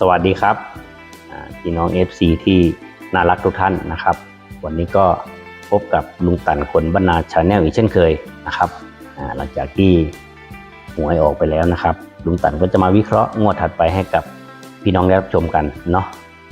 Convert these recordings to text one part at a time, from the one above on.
สวัสดีครับพี่น้อง FC ที่น่ารักทุกท่านนะครับ วันนี้ก็พบกับลุงตันคนบรรณาชาแนลอีกเช่นเคยนะครับหลังจากที่หวยออกไปแล้วนะครับ ลุงตันก็จะมาวิเคราะห์งวดถัดไปให้กับพี่น้องได้รับชมกันเนาะ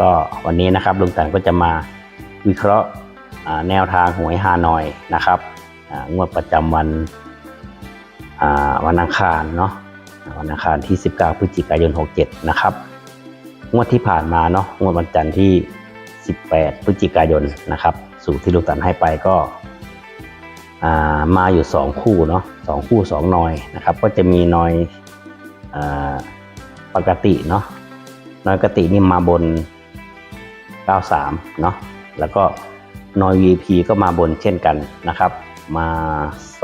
ก็วันนี้นะครับลุงตันก็จะมาวิเคราะห์แนวทางหวยฮานอยนะครับงวดประจำวันวันอังคารเนาะวันอังคารที่ 19 พฤศจิกายน 67 นะครับ งวดที่ผ่านมาเนาะงวดวันจันทร์ที่ 18 พฤศจิกายนนะครับ สูตรที่ลูกตันให้ไปก็ามาอยู่ 2 คู่เนาะสองคู่ 2 นอยนะครับ ก็จะมีนอยอปกติเนาะนอยปกตินี่มาบน 93 เนาะแล้วก็นอย VP ก็มาบนเช่นกันนะครับ มา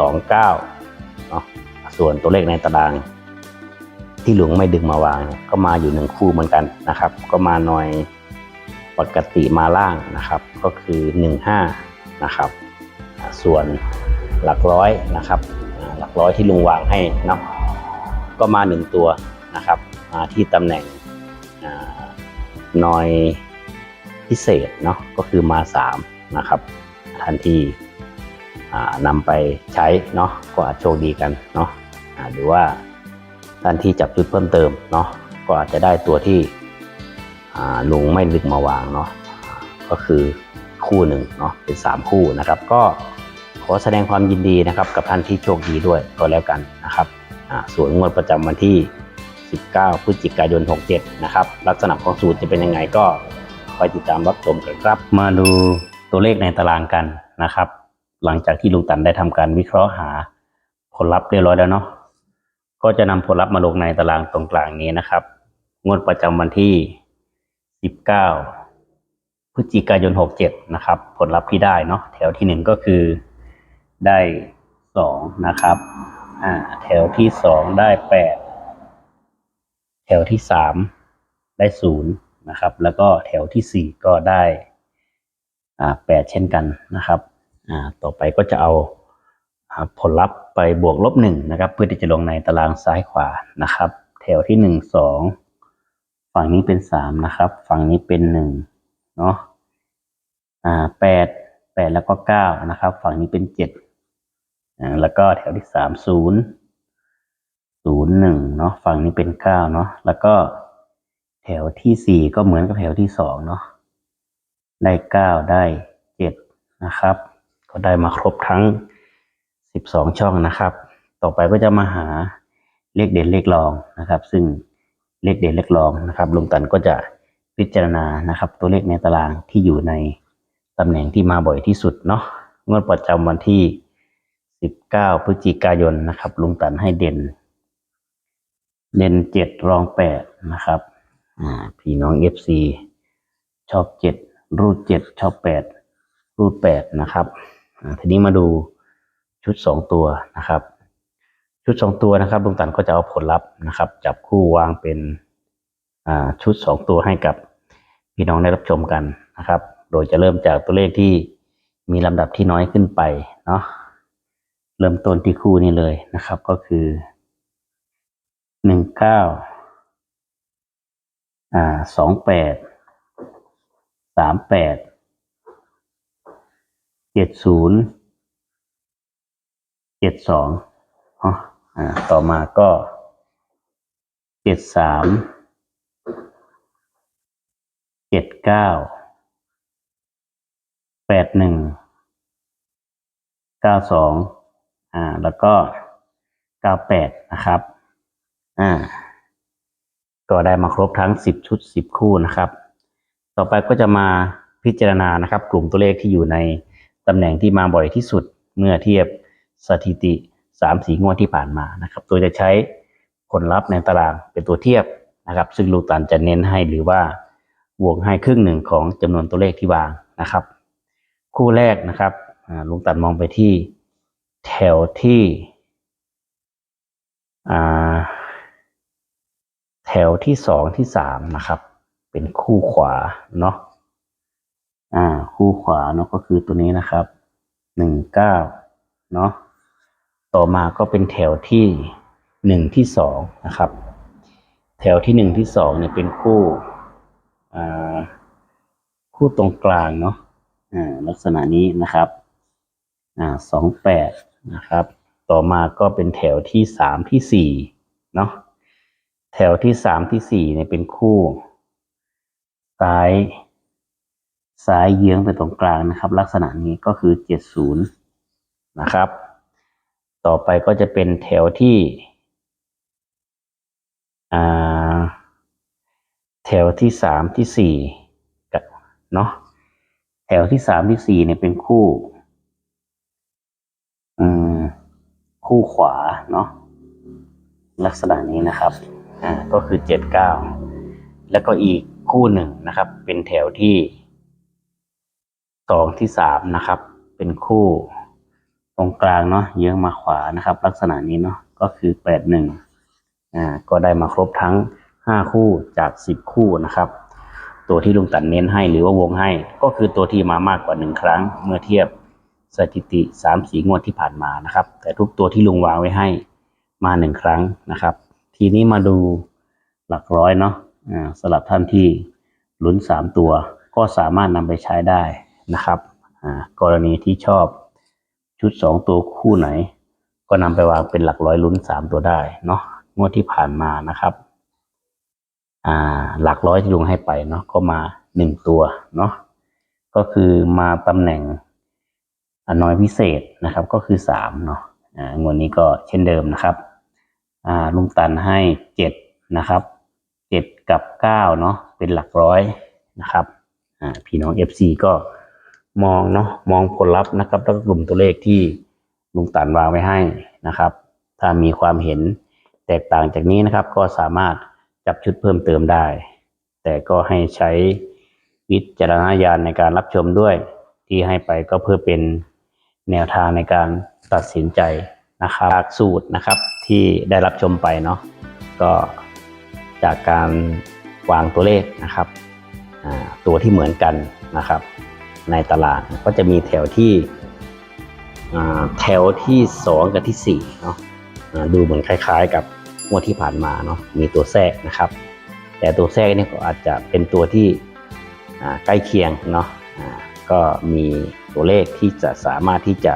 29เนาะส่วนตัวเลขในตาราง ที่หลวงไม่ดึงมาวาง ก็มาอยู่หนึ่งคู่เหมือนกันนะครับ ก็มาหน่อยปกติมาล่างนะครับ ก็คือ 15 นะครับ ส่วนหลักร้อยนะครับ หลักร้อยที่ลุงวางให้เนาะก็มาหนึ่งตัวนะครับ มาที่ตำแหน่งอ่อยพิเศษเนาะก็คือมา 3 นะครับ ทันทีนำไปใช้เนาะก็อาจโชคดีกันเนาะหรือว่า ท่านที่จับจุดเพิ่มเติมเนาะก็อาจจะได้ตัวที่ลุงไม่ลึกมาวางเนาะก็คือคู่หนึ่งเนาะเป็น 3 คู่นะครับ ก็ขอแสดงความยินดีนะครับ กับท่านที่โชคดีด้วยก็แล้วกันนะครับส่วนงวดประจำวันที่ 19 พฤศจิกายน 67 นะครับ ลักษณะของสูตรจะเป็นยังไงก็คอยติดตามรับชมกันครับ มาดูตัวเลขในตารางกันนะครับ หลังจากที่ลุงตันได้ทำการวิเคราะห์หาผลลัพธ์เรียบร้อยแล้วเนาะ ก็จะนำผลลัพธ์มาลงในตารางตรงกลางนี้นะครับ งวดประจำวันที่ 19 พฤศจิกายน 67 นะครับ ผลลัพธ์ที่ได้เนาะแถวที่หนึ่งก็คือได้สองนะครับอ่าแถวที่สองได้แปดแถวที่สามได้ศูนะครับ แล้วก็แถวที่สี่ก็ได้อ่าแปดเช่นกันนะครับอ่าต่อไปก็จะเอา ผลลัพธ์ไปบวกลบหนึ่งนะครับ เพื่อที่จะลงในตารางซ้ายขวานะครับ แถวที่หนึ่งสองฝั่งนี้เป็นสามนะครับ ฝั่งนี้เป็นหนึ่งเนาะอ่าแปดแปดแล้วก็เก้านะครับ ฝั่งนี้เป็นเจ็ดอ่าแล้วก็แถวที่สามศูนย์ศูนย์หนึ่งเนาะฝั่งนี้เป็นเก้าเนาะแล้วก็แถวที่สี่ก็เหมือนกับแถวที่สองเนาะได้เก้าได้เจ็ดนะครับ ก็ได้มาครบทั้ง 12ช่องนะครับ ต่อไปก็จะมาหาเลขเด่นเลขรองนะครับ ซึ่งเลขเด่นเลขรองนะครับลุงตันก็จะพิจารณานะครับ ตัวเลขในตารางที่อยู่ในตำแหน่งที่มาบ่อยที่สุดเนาะงวดประจำวันที่ 19 พฤศจิกายนนะครับ ลุงตันให้เด่น เด่นเจ็ดรองแปดนะครับอ่าพี่น้อง FC ชอบเจ็ดรูดเจ็ดชอบแปดรูดแปดนะครับอ่าทีนี้มาดู ชุดสองตัวนะครับ ชุดสองตัวนะครับลุงตันก็จะเอาผลลัพธ์นะครับ จับคู่วางเป็นชุดสองตัวให้กับพี่น้องได้รับชมกันนะครับ โดยจะเริ่มจากตัวเลขที่มีลำดับที่น้อยขึ้นไปเนาะเริ่มต้นที่คู่นี้เลยนะครับ ก็คือหนึ่งเก้าอ่าสองแปดสามแปดเจ็ดศูนย์ จ็ดสองอ่าต่อมาก็เจ็ดสามเจ็ดเก้าแปดหนึ่งเก้าสองอ่า แล้วก็เก้าแปดนะครับ อ่า ก็ได้มาครบทั้งสิบชุดสิบคู่นะครับ ต่อไปก็จะมาพิจารณานะครับ กลุ่มตัวเลขที่อยู่ในตำแหน่งที่มาบ่อยที่สุดเมื่อเทียบ สถิติสามสีงวดที่ผ่านมานะครับ โดยจะใช้ผลลัพธ์ในตารางเป็นตัวเทียบนะครับ ซึ่งลูตันจะเน้นให้หรือว่าบวกให้ครึ่งหนึ่งของจำนวนตัวเลขที่วางนะครับ คู่แรกนะครับลุงตันมองไปที่แถวที่แถวที่สองที่สามนะครับ เป็นคู่ขวาเนาะอ่า คู่ขวาเนาะก็คือตัวนี้นะครับหนึ่งเก้าเนาะ ต่อมาก็เป็นแถวที่หนึ่งที่สองนะครับ แถวที่หนึ่งที่สองเนี่ยเป็นคู่อ่าคู่ตรงกลางเนาะอ่าลักษณะนี้นะครับอ่าสองแปดนะครับ ต่อมาก็เป็นแถวที่สามที่สี่เนาะแถวที่สามที่สี่เนี่ยเป็นคู่ซ้ายซ้ายเยื้องไปตรงกลางนะครับ ลักษณะนี้ก็คือเจ็ดศูนย์นะครับ ต่อไปก็จะเป็นแถวที่แถวที่สามที่สี่กับเนาะแถวที่สามที่สี่เนี่ยเป็นคู่คู่ขวาเนาะลักษณะนี้นะครับอ่าก็คือเจ็ดเก้าแล้วก็อีกคู่หนึ่งนะครับ เป็นแถวที่สองที่สามนะครับ เป็นคู่ ตรงกลางเนาะเยื้องมาขวานะครับ ลักษณะนี้เนาะก็คือแปดหนึ่งอ่าก็ได้มาครบทั้งห้าคู่จากสิบคู่นะครับ ตัวที่ลุงตันเน้นให้หรือว่าวงให้ ก็คือตัวที่มามากกว่าหนึ่งครั้ง เมื่อเทียบสถิติสามสีงวดที่ผ่านมานะครับ แต่ทุกตัวที่ลุงวางไว้ให้มาหนึ่งครั้งนะครับ ทีนี้มาดูหลักร้อยเนาะอ่าสำหรับท่านที่ลุ้นสามตัวก็สามารถนำไปใช้ได้นะครับอ่ากรณีที่ชอบ ชุดสองตัวคู่ไหน ก็นำไปวางเป็นหลักร้อยลุ้นสามตัวได้เนาะงวดที่ผ่านมานะครับ อ่า หลักร้อยที่ลุงให้ไปเนาะก็มาหนึ่งตัวเนาะก็คือมาตำแหน่งอนน้อยพิเศษนะครับ ก็คือสามเนาะอ่างวดนี้ก็เช่นเดิมนะครับอ่าลุงตันให้เจ็ดนะครับเจ็ดกับเก้าเนาะเป็นหลักร้อยนะครับอ่าพี่น้อง FC ก็ มองเนาะมองผลลัพธ์นะครับ แล้วก็กลุ่มตัวเลขที่ลุงตันวางไว้ให้นะครับ ถ้ามีความเห็นแตกต่างจากนี้นะครับ ก็สามารถจับชุดเพิ่มเติมได้ แต่ก็ให้ใช้วิจารณญาณในการรับชมด้วย ที่ให้ไปก็เพื่อเป็นแนวทางในการตัดสินใจนะครับจากสูตรนะครับที่ได้รับชมไปเนาะก็จากการวางตัวเลขนะครับตัวที่เหมือนกันนะครับ ในตลาดก็จะมีแถวที่แถวที่สองกับที่สี่เนาะดูเหมือนคล้ายๆ กับงวดที่ผ่านมาเนาะมีตัวแทรกนะครับ แต่ตัวแทรกนี่ก็อาจจะเป็นตัวที่ใกล้เคียงเนาะก็มีตัวเลขที่จะสามารถที่จะ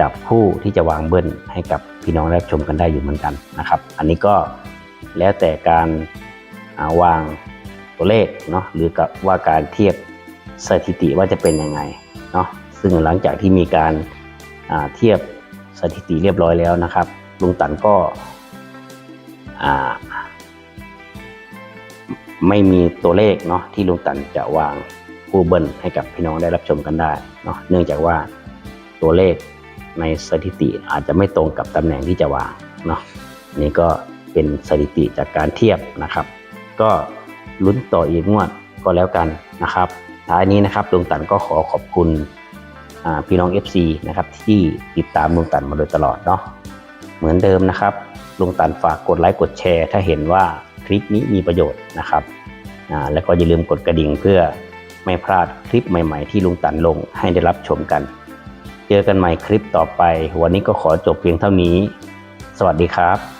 จับคู่ที่จะวางเบิ้ลให้กับพี่น้องรับชมกันได้อยู่เหมือนกันนะครับ อันนี้ก็แล้วแต่การาวางตัวเลขเนาะหรือกับว่าการเทียบ สถิติว่าจะเป็นยังไงเนาะซึ่งหลังจากที่มีการเทียบสถิติเรียบร้อยแล้วนะครับ ลุงตันก็ไม่มีตัวเลขเนาะที่ลุงตันจะวางคู่เบิ้ลให้กับพี่น้องได้รับชมกันได้เนาะเนื่องจากว่าตัวเลขในสถิติอาจจะไม่ตรงกับตำแหน่งที่จะวางเนาะนี่ก็เป็นสถิติจากการเทียบนะครับ ก็ลุ้นต่ออีกงวดก็แล้วกันนะครับ ท้ายนี้นะครับลุงตันก็ขอขอบคุณพี่น้อง FC นะครับที่ติดตามลุงตันมาโดยตลอดเนาะเหมือนเดิมนะครับลุงตันฝากกดไลค์กดแชร์ ถ้าเห็นว่าคลิปนี้มีประโยชน์นะครับแล้วก็อย่าลืมกดกระดิ่งเพื่อไม่พลาดคลิปใหม่ๆ ที่ลุงตันลงให้ได้รับชมกัน เจอกันใหม่คลิปต่อไป วันนี้ก็ขอจบเพียงเท่านี้ สวัสดีครับ